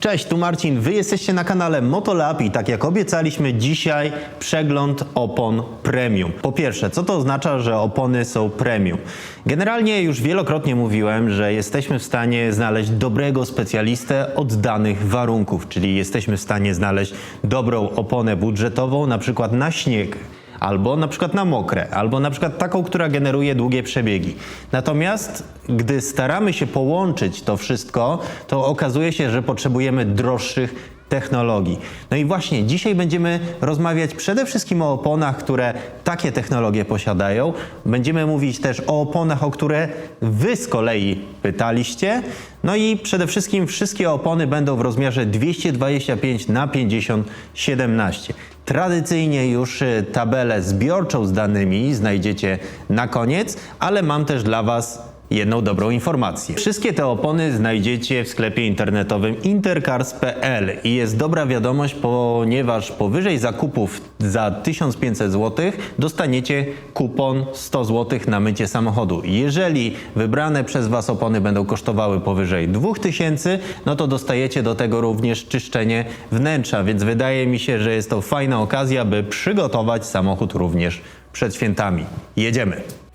Cześć, tu Marcin. Wy jesteście na kanale Motolab i tak jak obiecaliśmy dzisiaj przegląd opon premium. Po pierwsze, co to oznacza, że opony są premium? Generalnie już wielokrotnie mówiłem, że jesteśmy w stanie znaleźć dobrego specjalistę od danych warunków, czyli jesteśmy w stanie znaleźć dobrą oponę budżetową, na przykład na śnieg, albo na przykład na mokre, albo na przykład taką, która generuje długie przebiegi. Natomiast gdy staramy się połączyć to wszystko, to okazuje się, że potrzebujemy droższych technologii. No i właśnie dzisiaj będziemy rozmawiać przede wszystkim o oponach, które takie technologie posiadają. Będziemy mówić też o oponach, o które wy z kolei pytaliście. No i przede wszystkim wszystkie opony będą w rozmiarze 225 na 50 17. Tradycyjnie już y, tabelę zbiorczą z danymi znajdziecie na koniec, ale mam też dla Was jedną dobrą informację. Wszystkie te opony znajdziecie w sklepie internetowym intercars.pl i jest dobra wiadomość, ponieważ powyżej zakupów za 1500 zł dostaniecie kupon 100 zł na mycie samochodu. Jeżeli wybrane przez Was opony będą kosztowały powyżej 2000, no to dostajecie do tego również czyszczenie wnętrza, więc wydaje mi się, że jest to fajna okazja, by przygotować samochód również przed świętami. Jedziemy!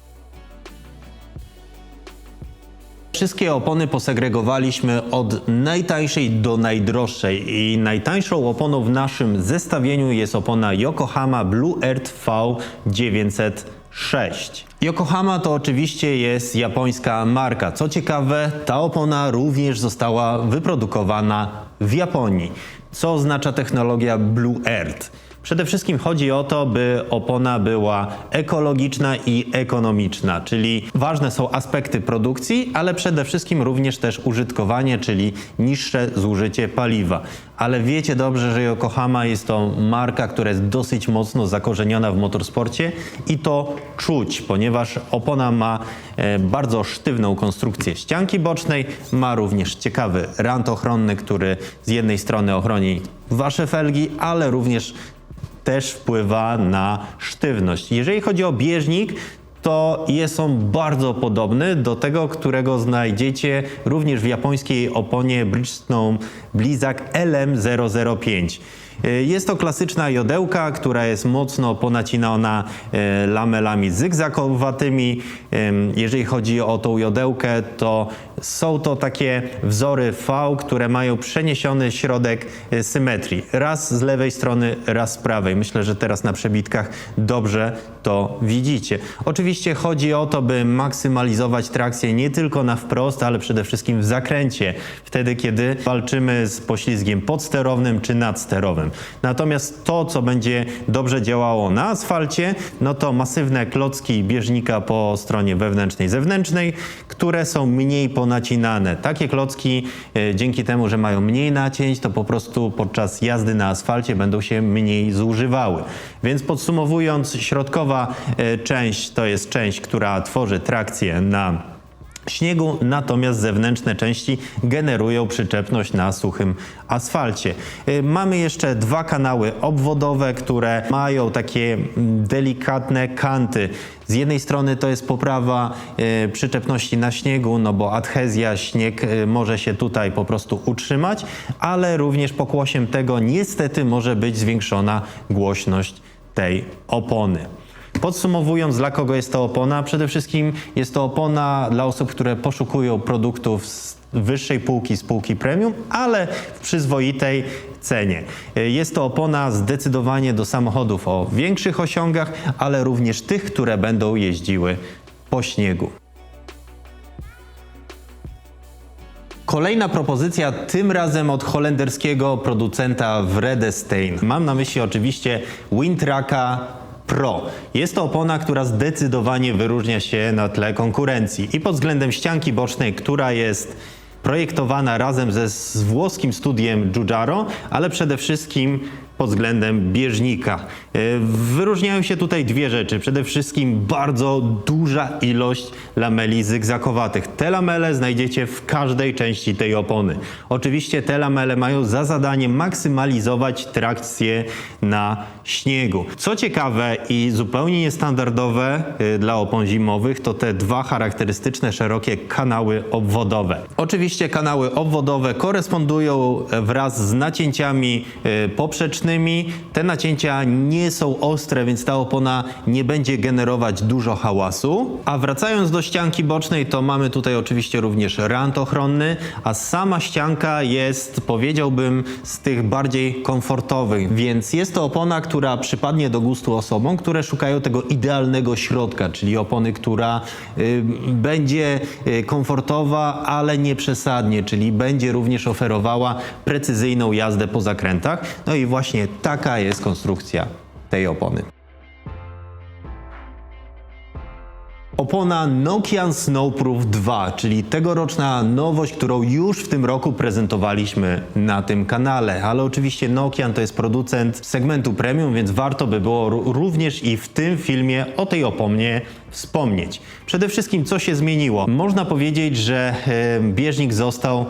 Wszystkie opony posegregowaliśmy od najtańszej do najdroższej i najtańszą oponą w naszym zestawieniu jest opona Yokohama Blue Earth V906. Yokohama to oczywiście jest japońska marka. Co ciekawe, ta opona również została wyprodukowana w Japonii. Co oznacza technologia Blue Earth? Przede wszystkim chodzi o to, by opona była ekologiczna i ekonomiczna, czyli ważne są aspekty produkcji, ale przede wszystkim również też użytkowanie, czyli niższe zużycie paliwa. Ale wiecie dobrze, że Yokohama jest to marka, która jest dosyć mocno zakorzeniona w motorsporcie i to czuć, ponieważ opona ma e, bardzo sztywną konstrukcję ścianki bocznej, ma również ciekawy rant ochronny, który z jednej strony ochroni wasze felgi, ale również też wpływa na sztywność. Jeżeli chodzi o bieżnik, to jest on bardzo podobny do tego, którego znajdziecie również w japońskiej oponie Bridgestone Blizzak LM005. Y, Jest to klasyczna jodełka, która jest mocno ponacinana e, lamelami zygzakowatymi. Ym, Jeżeli chodzi o tą jodełkę, to są to takie wzory V, które mają przeniesiony środek e, symetrii. Raz z lewej strony, raz z prawej. Myślę, że teraz na przebitkach dobrze to widzicie. Oczywiście chodzi o to, by maksymalizować trakcję nie tylko na wprost, ale przede wszystkim w zakręcie. Wtedy, kiedy walczymy z poślizgiem podsterownym czy nadsterowym. Natomiast to, co będzie dobrze działało na asfalcie, no to masywne klocki bieżnika po stronie wewnętrznej, zewnętrznej, które są mniej ponacinane. Takie klocki, e, dzięki temu, że mają mniej nacięć, to po prostu podczas jazdy na asfalcie będą się mniej zużywały. Więc podsumowując, środkowa e, część to jest część, która tworzy trakcję na śniegu, natomiast zewnętrzne części generują przyczepność na suchym asfalcie. Y, Mamy jeszcze dwa kanały obwodowe, które mają takie mm, delikatne kanty. Z jednej strony to jest poprawa y, przyczepności na śniegu, no bo adhezja, śnieg y, może się tutaj po prostu utrzymać, ale również pokłosiem tego niestety może być zwiększona głośność tej opony. Podsumowując, dla kogo jest to opona? Przede wszystkim jest to opona dla osób, które poszukują produktów z wyższej półki, z półki premium, ale w przyzwoitej cenie. Jest to opona zdecydowanie do samochodów o większych osiągach, ale również tych, które będą jeździły po śniegu. Kolejna propozycja, tym razem od holenderskiego producenta Vredestein. Mam na myśli oczywiście Windtracka Pro. Jest to opona, która zdecydowanie wyróżnia się na tle konkurencji i pod względem ścianki bocznej, która jest projektowana razem ze z włoskim studiem Giugiaro, ale przede wszystkim pod względem bieżnika. E, Wyróżniają się tutaj dwie rzeczy. Przede wszystkim bardzo duża ilość lameli zygzakowatych. Te lamele znajdziecie w każdej części tej opony. Oczywiście te lamele mają za zadanie maksymalizować trakcję na śniegu. Co ciekawe i zupełnie niestandardowe y, dla opon zimowych, to te dwa charakterystyczne szerokie kanały obwodowe. Oczywiście kanały obwodowe korespondują e, wraz z nacięciami y, Te nacięcia nie są ostre, więc ta opona nie będzie generować dużo hałasu. A wracając do ścianki bocznej, to mamy tutaj oczywiście również rant ochronny, a sama ścianka jest, powiedziałbym, z tych bardziej komfortowych, więc jest to opona, która przypadnie do gustu osobom, które szukają tego idealnego środka, czyli opony, która y, będzie y, komfortowa, ale nie przesadnie, czyli będzie również oferowała precyzyjną jazdę po zakrętach. No i właśnie taka jest konstrukcja tej opony. Opona Nokian Snowproof 2, czyli tegoroczna nowość, którą już w tym roku prezentowaliśmy na tym kanale. Ale oczywiście Nokian to jest producent segmentu premium, więc warto by było ró- również i w tym filmie o tej oponie wspomnieć. Przede wszystkim co się zmieniło? Można powiedzieć, że e, bieżnik został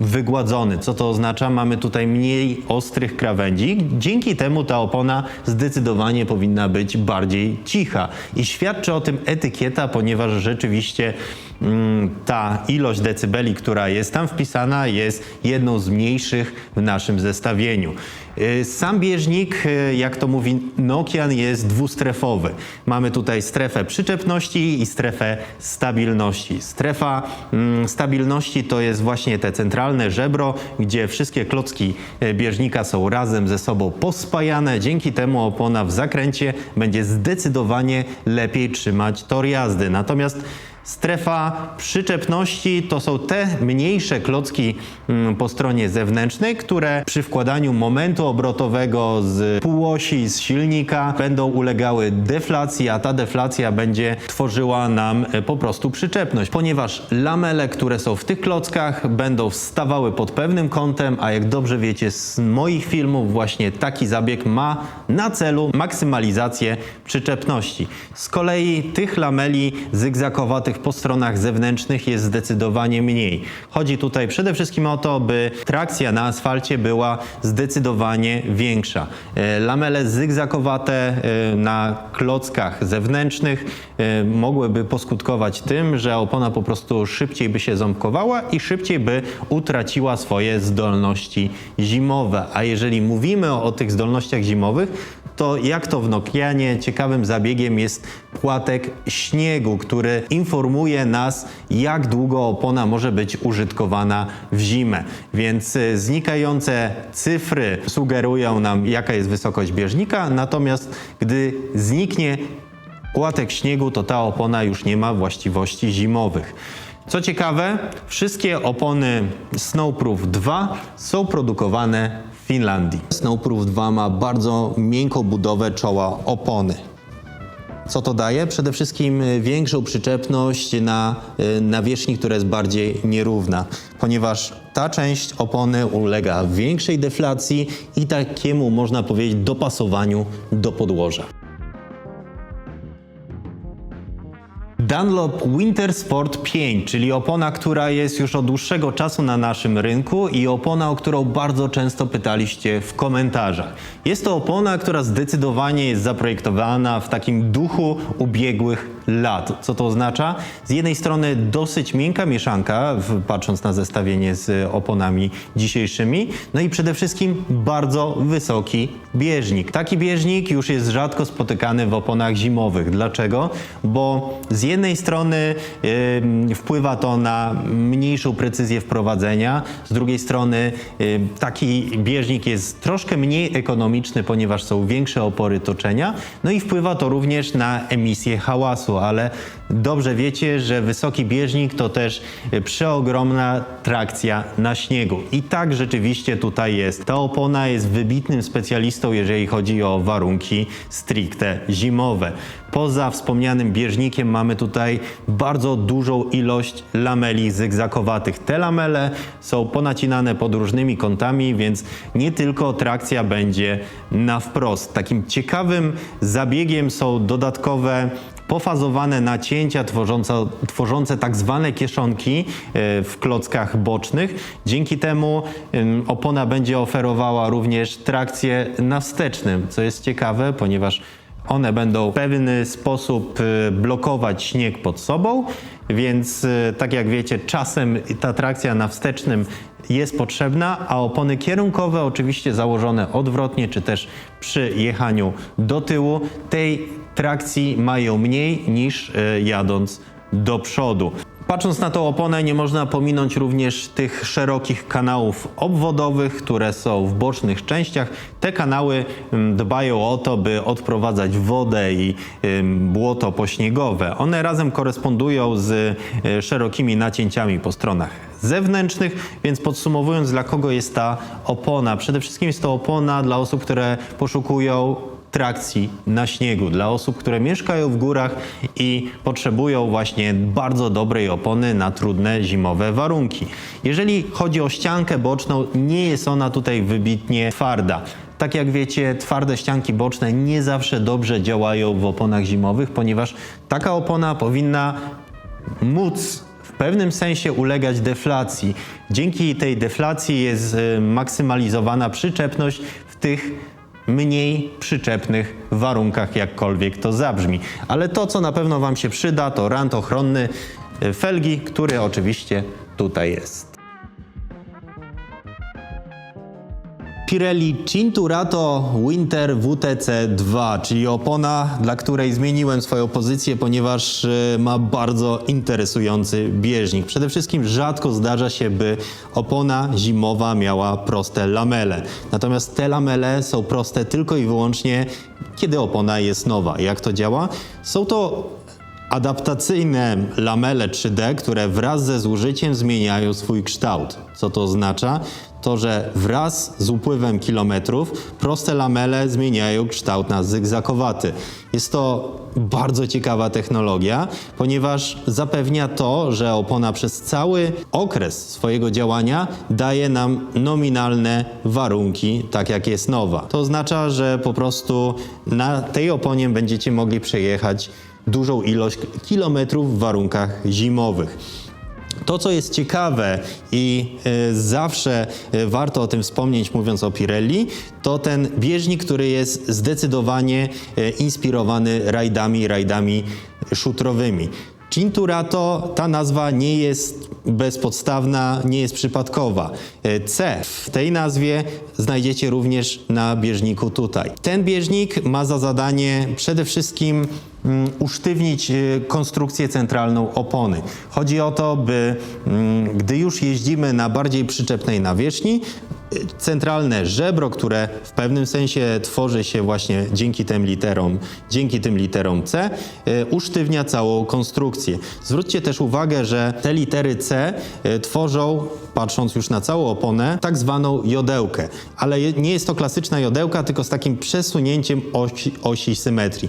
wygładzony. Co to oznacza? Mamy tutaj mniej ostrych krawędzi. Dzięki temu ta opona zdecydowanie powinna być bardziej cicha. I świadczy o tym etykieta, ponieważ rzeczywiście ta ilość decybeli, która jest tam wpisana, jest jedną z mniejszych w naszym zestawieniu. Y, Sam bieżnik, y, jak to mówi Nokian, jest dwustrefowy. Mamy tutaj strefę przyczepności i strefę stabilności. Strefa mm, stabilności to jest właśnie te centralne żebro, gdzie wszystkie klocki y, bieżnika są razem ze sobą pospajane. Dzięki temu opona w zakręcie będzie zdecydowanie lepiej trzymać tor jazdy. Natomiast Strefa przyczepności to są te mniejsze klocki mm, po stronie zewnętrznej, które przy wkładaniu momentu obrotowego z półosi, z silnika będą ulegały deflacji, a ta deflacja będzie tworzyła nam e, po prostu przyczepność, ponieważ lamele, które są w tych klockach będą wstawały pod pewnym kątem, a jak dobrze wiecie z moich filmów właśnie taki zabieg ma na celu maksymalizację przyczepności. Z kolei tych lameli zygzakowatych po stronach zewnętrznych jest zdecydowanie mniej. Chodzi tutaj przede wszystkim o to, by trakcja na asfalcie była zdecydowanie większa. E, Lamele zygzakowate e, na klockach zewnętrznych e, mogłyby poskutkować tym, że opona po prostu szybciej by się ząbkowała i szybciej by utraciła swoje zdolności zimowe. A jeżeli mówimy o, o tych zdolnościach zimowych, to jak to w Nokianie, ciekawym zabiegiem jest płatek śniegu, który informuje nas, jak długo opona może być użytkowana w zimę. Więc y, znikające cyfry sugerują nam, jaka jest wysokość bieżnika, natomiast gdy zniknie płatek śniegu, to ta opona już nie ma właściwości zimowych. Co ciekawe, wszystkie opony Snowproof 2 są produkowane Finlandii. Snowproof 2 ma bardzo miękką budowę czoła opony. Co to daje? Przede wszystkim y, większą przyczepność na y, nawierzchni, która jest bardziej nierówna, ponieważ ta część opony ulega większej deflacji i takiemu, można powiedzieć, dopasowaniu do podłoża. Dunlop Winter Sport 5, czyli opona, która jest już od dłuższego czasu na naszym rynku i opona, o którą bardzo często pytaliście w komentarzach. Jest to opona, która zdecydowanie jest zaprojektowana w takim duchu ubiegłych lat. Co to oznacza? Z jednej strony dosyć miękka mieszanka, patrząc na zestawienie z oponami dzisiejszymi, no i przede wszystkim bardzo wysoki bieżnik. Taki bieżnik już jest rzadko spotykany w oponach zimowych. Dlaczego? Bo z jednej strony ym, wpływa to na mniejszą precyzję wprowadzenia, z drugiej strony ym, taki bieżnik jest troszkę mniej ekonomiczny, ponieważ są większe opory toczenia, no i wpływa to również na emisję hałasu. Ale dobrze wiecie, że wysoki bieżnik to też przeogromna trakcja na śniegu. I tak rzeczywiście tutaj jest. Ta opona jest wybitnym specjalistą, jeżeli chodzi o warunki stricte zimowe. Poza wspomnianym bieżnikiem mamy tutaj bardzo dużą ilość lameli zygzakowatych. Te lamele są ponacinane pod różnymi kątami, więc nie tylko trakcja będzie na wprost. Takim ciekawym zabiegiem są dodatkowe pofazowane nacięcia tworzące, tworzące tak zwane kieszonki e, w klockach bocznych. Dzięki temu opona będzie oferowała również trakcję na wstecznym, co jest ciekawe, ponieważ one będą w pewny sposób y, blokować śnieg pod sobą, więc y, tak jak wiecie, czasem ta trakcja na wstecznym jest potrzebna, a opony kierunkowe oczywiście założone odwrotnie, czy też przy jechaniu do tyłu, tej trakcji mają mniej niż y, jadąc do przodu. Patrząc na tą oponę, nie można pominąć również tych szerokich kanałów obwodowych, które są w bocznych częściach. Te kanały ym, dbają o to, by odprowadzać wodę i błoto pośniegowe. One razem korespondują z y, szerokimi nacięciami po stronach zewnętrznych, więc podsumowując, dla kogo jest ta opona? Przede wszystkim jest to opona dla osób, które poszukują trakcji na śniegu dla osób, które mieszkają w górach i potrzebują właśnie bardzo dobrej opony na trudne zimowe warunki. Jeżeli chodzi o ściankę boczną, nie jest ona tutaj wybitnie twarda. Tak jak wiecie, twarde ścianki boczne nie zawsze dobrze działają w oponach zimowych, ponieważ taka opona powinna móc w pewnym sensie ulegać deflacji. Dzięki tej deflacji jest y, maksymalizowana przyczepność w tych mniej przyczepnych warunkach, jakkolwiek to zabrzmi. Ale to, co na pewno Wam się przyda, to rant ochronny y, felgi, który oczywiście tutaj jest. Pirelli Cinturato Winter WTC 2, czyli opona, dla której zmieniłem swoją pozycję, ponieważ y, ma bardzo interesujący bieżnik. Przede wszystkim rzadko zdarza się, by opona zimowa miała proste lamele. Natomiast te lamele są proste tylko i wyłącznie, kiedy opona jest nowa. Jak to działa? Są to adaptacyjne lamele 3D, które wraz ze zużyciem zmieniają swój kształt. Co to oznacza? To, że wraz z upływem kilometrów proste lamele zmieniają kształt na zygzakowaty. Jest to bardzo ciekawa technologia, ponieważ zapewnia to, że opona przez cały okres swojego działania daje nam nominalne warunki, tak jak jest nowa. To oznacza, że po prostu na tej oponie będziecie mogli przejechać dużą ilość kilometrów w warunkach zimowych. To, co jest ciekawe i y, zawsze y, warto o tym wspomnieć, mówiąc o Pirelli, to ten bieżnik, który jest zdecydowanie y, inspirowany rajdami, rajdami szutrowymi. Cinturato, ta nazwa nie jest bezpodstawna, nie jest przypadkowa. E, C w tej nazwie znajdziecie również na bieżniku tutaj. Ten bieżnik ma za zadanie przede wszystkim mm, usztywnić e, konstrukcję centralną opony. Chodzi o to, by mm, gdy już jeździmy na bardziej przyczepnej nawierzchni, centralne żebro, które w pewnym sensie tworzy się właśnie dzięki tym literom, dzięki tym literom C, e, usztywnia całą konstrukcję. Zwróćcie też uwagę, że te litery C e, tworzą, patrząc już na całą oponę, tak zwaną jodełkę. Ale nie jest to klasyczna jodełka, tylko z takim przesunięciem osi, osi symetrii.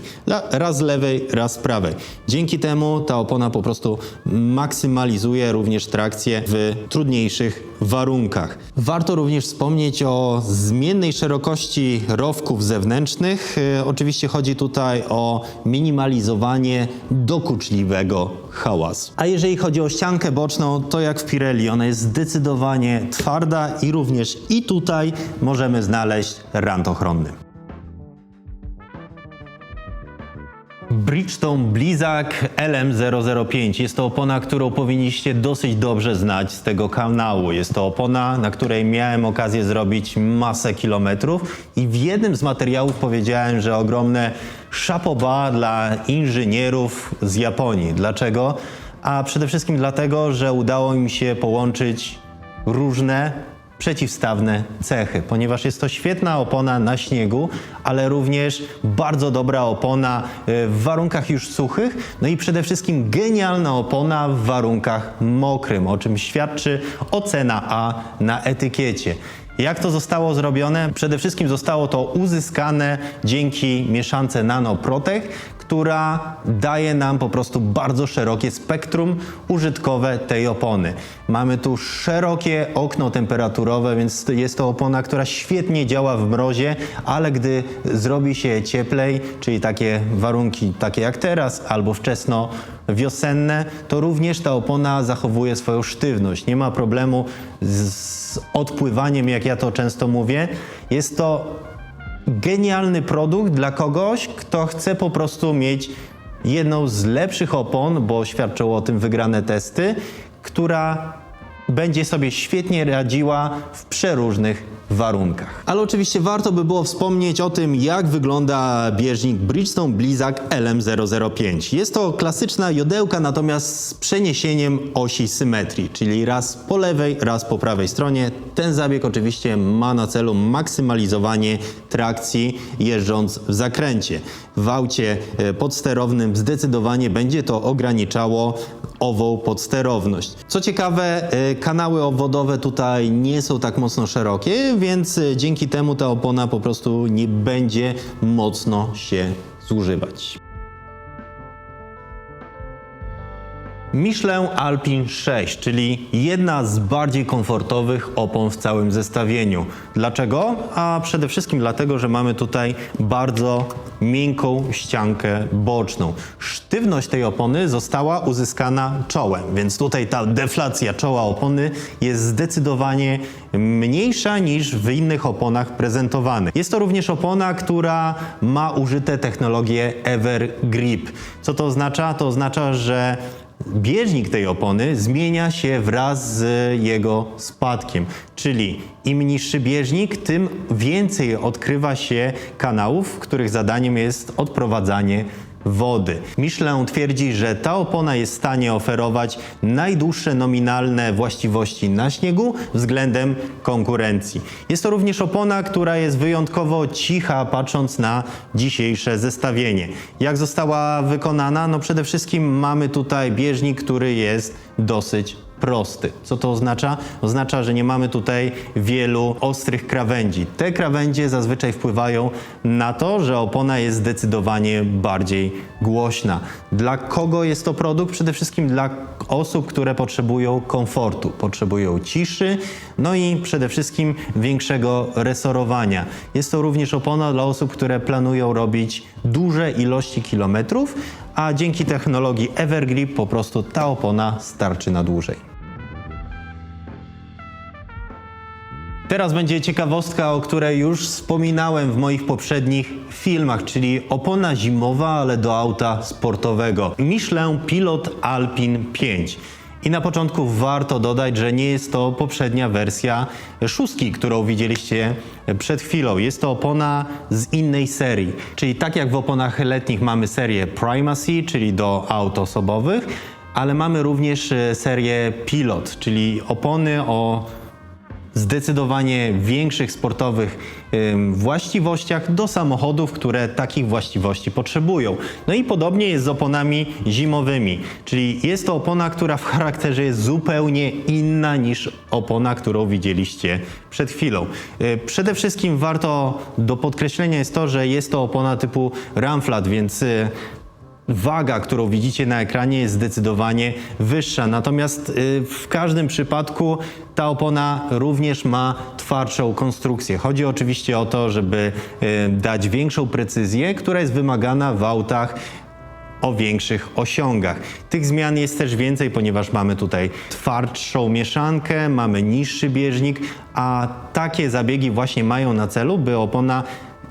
Raz z lewej, raz z prawej. Dzięki temu ta opona po prostu maksymalizuje również trakcję w trudniejszych warunkach. Warto również wspomnieć o zmiennej szerokości rowków zewnętrznych. E, Oczywiście chodzi tutaj o minimalizowanie dokuczliwego hałasu. A jeżeli chodzi o ściankę boczną, to jak w Pirelli, ona jest zdecydowanie twarda i również i tutaj możemy znaleźć rant ochronny. Bridgestone Blizzak LM005. Jest to opona, którą powinniście dosyć dobrze znać z tego kanału. Jest to opona, na której miałem okazję zrobić masę kilometrów i w jednym z materiałów powiedziałem, że ogromne szapoba dla inżynierów z Japonii. Dlaczego? A przede wszystkim dlatego, że udało mi się połączyć różne przeciwstawne cechy, ponieważ jest to świetna opona na śniegu, ale również bardzo dobra opona e, w warunkach już suchych, no i przede wszystkim genialna opona w warunkach mokrym, o czym świadczy ocena A na etykiecie. Jak to zostało zrobione? Przede wszystkim zostało to uzyskane dzięki mieszance Nanoprotech, która daje nam po prostu bardzo szerokie spektrum użytkowe tej opony. Mamy tu szerokie okno temperaturowe, więc jest to opona, która świetnie działa w mrozie, ale gdy zrobi się cieplej, czyli takie warunki takie jak teraz albo wczesno wiosenne, to również ta opona zachowuje swoją sztywność. Nie ma problemu z, odpływaniem, jak ja to często mówię. Jest to genialny produkt dla kogoś, kto chce po prostu mieć jedną z lepszych opon, bo świadczą o tym wygrane testy, która będzie sobie świetnie radziła w przeróżnych warunkach. Ale oczywiście warto by było wspomnieć o tym, jak wygląda bieżnik Bridgestone Blizzak LM005. Jest to klasyczna jodełka, natomiast z przeniesieniem osi symetrii, czyli raz po lewej, raz po prawej stronie. Ten zabieg oczywiście ma na celu maksymalizowanie trakcji jeżdżąc w zakręcie. W aucie e, podsterownym zdecydowanie będzie to ograniczało ową podsterowność. Co ciekawe, e, kanały obwodowe tutaj nie są tak mocno szerokie, więc e, dzięki temu ta opona po prostu nie będzie mocno się zużywać. Michelin Alpine 6, czyli jedna z bardziej komfortowych opon w całym zestawieniu. Dlaczego? A przede wszystkim dlatego, że mamy tutaj bardzo miękką ściankę boczną. Sztywność tej opony została uzyskana czołem, więc tutaj ta deflacja czoła opony jest zdecydowanie mniejsza niż w innych oponach prezentowanych. Jest to również opona, która ma użyte technologię Ever Grip. Co to oznacza? To oznacza, że Bieżnik tej opony zmienia się wraz z jego spadkiem, czyli im niższy bieżnik, tym więcej odkrywa się kanałów, których zadaniem jest odprowadzanie wody. Michelin twierdzi, że ta opona jest w stanie oferować najdłuższe nominalne właściwości na śniegu względem konkurencji. Jest to również opona, która jest wyjątkowo cicha, patrząc na dzisiejsze zestawienie. Jak została wykonana? No przede wszystkim mamy tutaj bieżnik, który jest dosyć prosty. Co to oznacza? Oznacza, że nie mamy tutaj wielu ostrych krawędzi. Te krawędzie zazwyczaj wpływają na to, że opona jest zdecydowanie bardziej głośna. Dla kogo jest to produkt? Przede wszystkim dla osób, które potrzebują komfortu, potrzebują ciszy, no i przede wszystkim większego resorowania. Jest to również opona dla osób, które planują robić duże ilości kilometrów, a dzięki technologii Evergrip po prostu ta opona starczy na dłużej. Teraz będzie ciekawostka, o której już wspominałem w moich poprzednich filmach, czyli opona zimowa, ale do auta sportowego. Michelin Pilot Alpine 5. I na początku warto dodać, że nie jest to poprzednia wersja szóstki, którą widzieliście przed chwilą. Jest to opona z innej serii. Czyli tak jak w oponach letnich mamy serię Primacy, czyli do aut osobowych, ale mamy również e, serię Pilot, czyli opony o zdecydowanie większych sportowych właściwościach do samochodów, które takich właściwości potrzebują. No i podobnie jest z oponami zimowymi, czyli jest to opona, która w charakterze jest zupełnie inna niż opona, którą widzieliście przed chwilą. Yy, przede wszystkim warto do podkreślenia jest to, że jest to opona typu Ramflat, więc yy, waga, którą widzicie na ekranie jest zdecydowanie wyższa. Natomiast y, w każdym przypadku ta opona również ma twardszą konstrukcję. Chodzi oczywiście o to, żeby y, dać większą precyzję, która jest wymagana w autach o większych osiągach. Tych zmian jest też więcej, ponieważ mamy tutaj twardszą mieszankę, mamy niższy bieżnik, a takie zabiegi właśnie mają na celu, by opona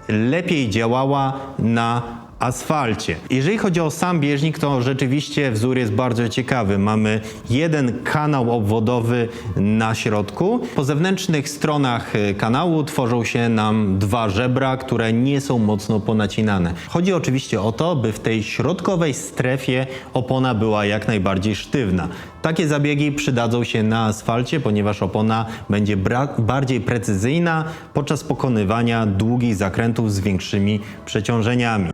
lepiej działała na asfalcie. Jeżeli chodzi o sam bieżnik, to rzeczywiście wzór jest bardzo ciekawy. Mamy jeden kanał obwodowy na środku. Po zewnętrznych stronach y, kanału tworzą się nam dwa żebra, które nie są mocno ponacinane. Chodzi oczywiście o to, by w tej środkowej strefie opona była jak najbardziej sztywna. Takie zabiegi przydadzą się na asfalcie, ponieważ opona będzie bardziej precyzyjna podczas pokonywania długich zakrętów z większymi przeciążeniami.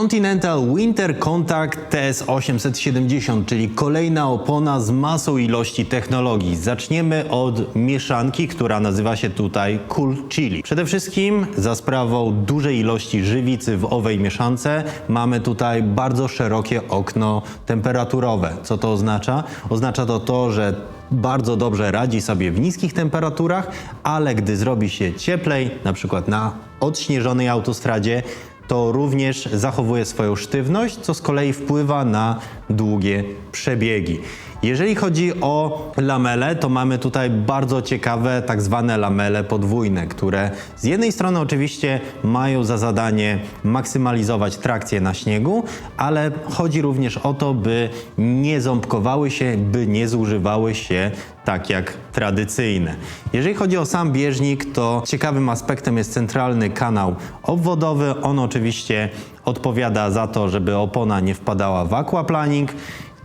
Continental Winter Contact TS870, czyli kolejna opona z masą ilości technologii. Zaczniemy od mieszanki, która nazywa się tutaj Cool Chili. Przede wszystkim za sprawą dużej ilości żywicy w owej mieszance mamy tutaj bardzo szerokie okno temperaturowe. Co to oznacza? Oznacza to to, że bardzo dobrze radzi sobie w niskich temperaturach, ale gdy zrobi się cieplej, na przykład na odśnieżonej autostradzie, to również zachowuje swoją sztywność, co z kolei wpływa na długie przebiegi. Jeżeli chodzi o lamele, to mamy tutaj bardzo ciekawe tak zwane lamele podwójne, które z jednej strony oczywiście mają za zadanie maksymalizować trakcję na śniegu, ale chodzi również o to, by nie ząbkowały się, by nie zużywały się tak jak tradycyjne. Jeżeli chodzi o sam bieżnik, to ciekawym aspektem jest centralny kanał obwodowy. On oczywiście odpowiada za to, żeby opona nie wpadała w aquaplaning.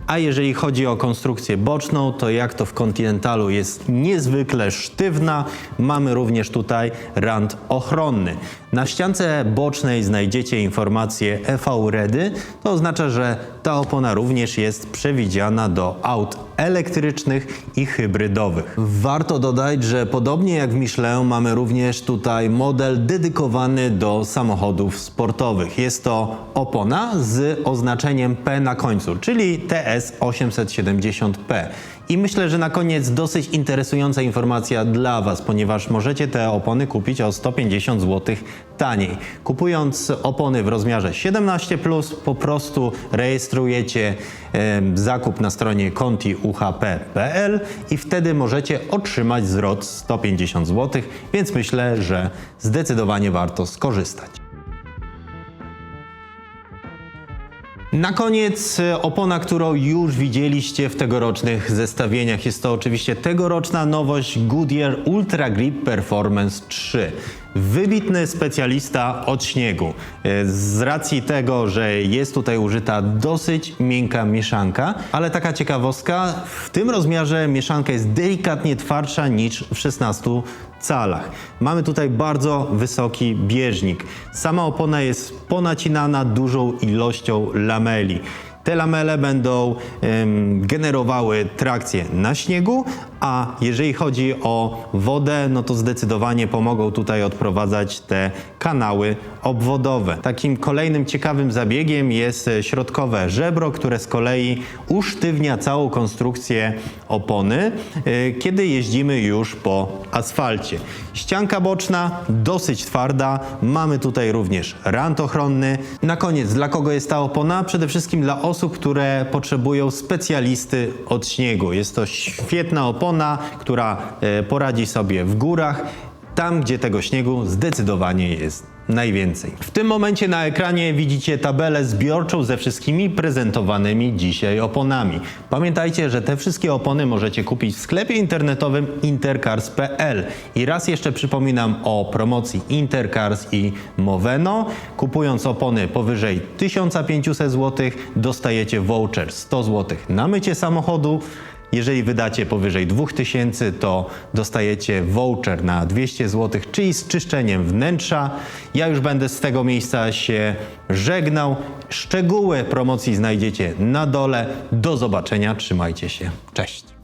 A jeżeli chodzi o konstrukcję boczną, to jak to w Continentalu jest niezwykle sztywna, mamy również tutaj rand ochronny. Na ściance bocznej znajdziecie informację EV Ready, to oznacza, że ta opona również jest przewidziana do aut elektrycznych i hybrydowych. Warto dodać, że podobnie jak w Michelin mamy również tutaj model dedykowany do samochodów sportowych. Jest to opona z oznaczeniem P na końcu, czyli TS870P. I myślę, że na koniec dosyć interesująca informacja dla Was, ponieważ możecie te opony kupić o 150 zł taniej. Kupując opony w rozmiarze 17, po prostu rejestrujecie em, zakup na stronie conti.uhp.pl i wtedy możecie otrzymać zwrot 150 zł, więc myślę, że zdecydowanie warto skorzystać. Na koniec e, opona, którą już widzieliście w tegorocznych zestawieniach. Jest to oczywiście tegoroczna nowość Goodyear Ultra Grip Performance 3. Wybitny specjalista od śniegu. E, Z racji tego, że jest tutaj użyta dosyć miękka mieszanka, ale taka ciekawostka, w tym rozmiarze mieszanka jest delikatnie twardsza niż w 16 calach. Mamy tutaj bardzo wysoki bieżnik. Sama opona jest ponacinana dużą ilością lameli. Te lamele będą em, generowały trakcję na śniegu, a jeżeli chodzi o wodę, no to zdecydowanie pomogą tutaj odprowadzać te kanały obwodowe. Takim kolejnym ciekawym zabiegiem jest e, środkowe żebro, które z kolei usztywnia całą konstrukcję opony, e, kiedy jeździmy już po asfalcie. Ścianka boczna dosyć twarda, mamy tutaj również rant ochronny. Na koniec, dla kogo jest ta opona? Przede wszystkim dla osób, które potrzebują specjalisty od śniegu. Jest to świetna opona, która e, poradzi sobie w górach, tam gdzie tego śniegu zdecydowanie jest najwięcej. W tym momencie na ekranie widzicie tabelę zbiorczą ze wszystkimi prezentowanymi dzisiaj oponami. Pamiętajcie, że te wszystkie opony możecie kupić w sklepie internetowym intercars.pl. I raz jeszcze przypominam o promocji Intercars i Moveno. Kupując opony powyżej 1500 zł dostajecie voucher 100 zł na mycie samochodu. Jeżeli wydacie powyżej 2000, to dostajecie voucher na 200 zł, czyli z czyszczeniem wnętrza. Ja już będę z tego miejsca się żegnał. Szczegóły promocji znajdziecie na dole. Do zobaczenia, trzymajcie się. Cześć.